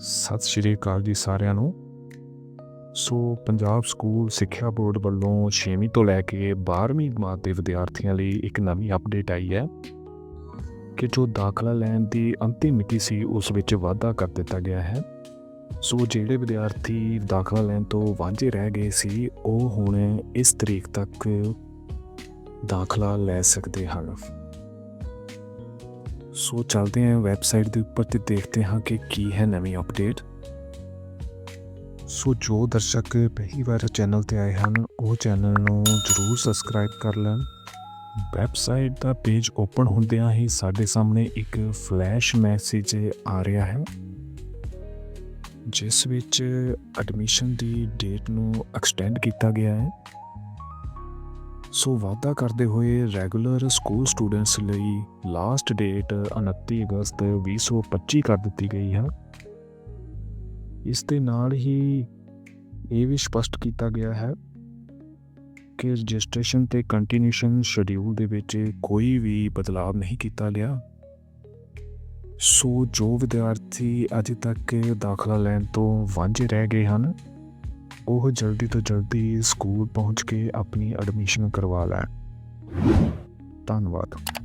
ਸਤਿ ਸ਼੍ਰੀ ਅਕਾਲ ਜੀ ਸਾਰਿਆਂ ਨੂੰ। ਸੋ ਪੰਜਾਬ ਸਕੂਲ ਸਿੱਖਿਆ ਬੋਰਡ ਵੱਲੋਂ 6ਵੀਂ ਤੋਂ ਲੈ ਕੇ 12ਵੀਂ ਜਮਾਤ ਦੇ ਵਿਦਿਆਰਥੀਆਂ ਲਈ ਇੱਕ ਨਵੀਂ ਅਪਡੇਟ ਆਈ ਹੈ ਕਿ ਜੋ ਦਾਖਲਾ ਲੈਣ ਦੀ ਅੰਤਿਮ ਮਿਤੀ ਸੀ, ਉਸ ਵਿੱਚ ਵਾਧਾ ਕਰ ਦਿੱਤਾ ਗਿਆ ਹੈ। ਸੋ ਜਿਹੜੇ ਵਿਦਿਆਰਥੀ ਦਾਖਲਾ ਲੈਣ ਤੋਂ ਵਾਂਝੇ ਰਹਿ ਗਏ ਸੀ, ਉਹ ਹੁਣ ਇਸ ਤਰੀਕ ਤੱਕ ਦਾਖਲਾ ਲੈ ਸਕਦੇ ਹਨ। ਸੋ ਚਲਦੇ ਹਾਂ ਵੈਬਸਾਈਟ ਦੇ ਉੱਪਰ ਤੇ ਦੇਖਦੇ ਹਾਂ ਕਿ ਕੀ ਹੈ ਨਵੀਂ ਅਪਡੇਟ ਸੋ ਜੋ ਦਰਸ਼ਕ ਪਹਿਲੀ ਵਾਰ ਚੈਨਲ ਤੇ ਆਏ ਹਨ, ਉਹ ਚੈਨਲ ਨੂੰ ਜਰੂਰ ਸਬਸਕ੍ਰਾਈਬ ਕਰ ਲੈਣ। ਵੈਬਸਾਈਟ ਦਾ ਪੇਜ ਓਪਨ ਹੁੰਦਿਆਂ ਹੀ ਸਾਡੇ ਸਾਹਮਣੇ ਇੱਕ ਫਲੈਸ਼ ਮੈਸੇਜ ਆ ਰਿਹਾ ਹੈ, ਜਿਸ ਵਿੱਚ ਐਡਮਿਸ਼ਨ ਦੀ ਡੇਟ ਨੂੰ ਐਕਸਟੈਂਡ ਕੀਤਾ ਗਿਆ ਹੈ। ਸੋ ਵਾਅਦਾ ਕਰਦੇ ਹੋਏ ਰੈਗੂਲਰ ਸਕੂਲ ਸਟੂਡੈਂਟਸ ਲਈ ਲਾਸਟ ਡੇਟ 29 ਅਗਸਤ 2025 ਕਰ ਦਿੱਤੀ ਗਈ ਹੈ। ਇਸ ਦੇ ਨਾਲ ਹੀ ਇਹ ਵੀ ਸਪਸ਼ਟ ਕੀਤਾ ਗਿਆ ਹੈ ਕਿ ਰਜਿਸਟ੍ਰੇਸ਼ਨ ਤੇ ਕੰਟੀਨਿਊਸ਼ਨ ਸ਼ਡਿਊਲ ਦੇ ਵਿੱਚ ਕੋਈ ਵੀ ਬਦਲਾਅ ਨਹੀਂ ਕੀਤਾ ਗਿਆ। ਸੋ ਜੋ ਵਿਦਿਆਰਥੀ ਅਜੇ ਤੱਕ ਦਾਖਲਾ ਲੈਣ ਤੋਂ ਵਾਂਝੇ ਰਹਿ ਗਏ ਹਨ ਉਹ ਜਲਦੀ ਤੋਂ ਜਲਦੀ ਸਕੂਲ ਪਹੁੰਚ ਕੇ ਆਪਣੀ ਐਡਮਿਸ਼ਨ ਕਰਵਾ ਲੈਣ। ਧੰਨਵਾਦ।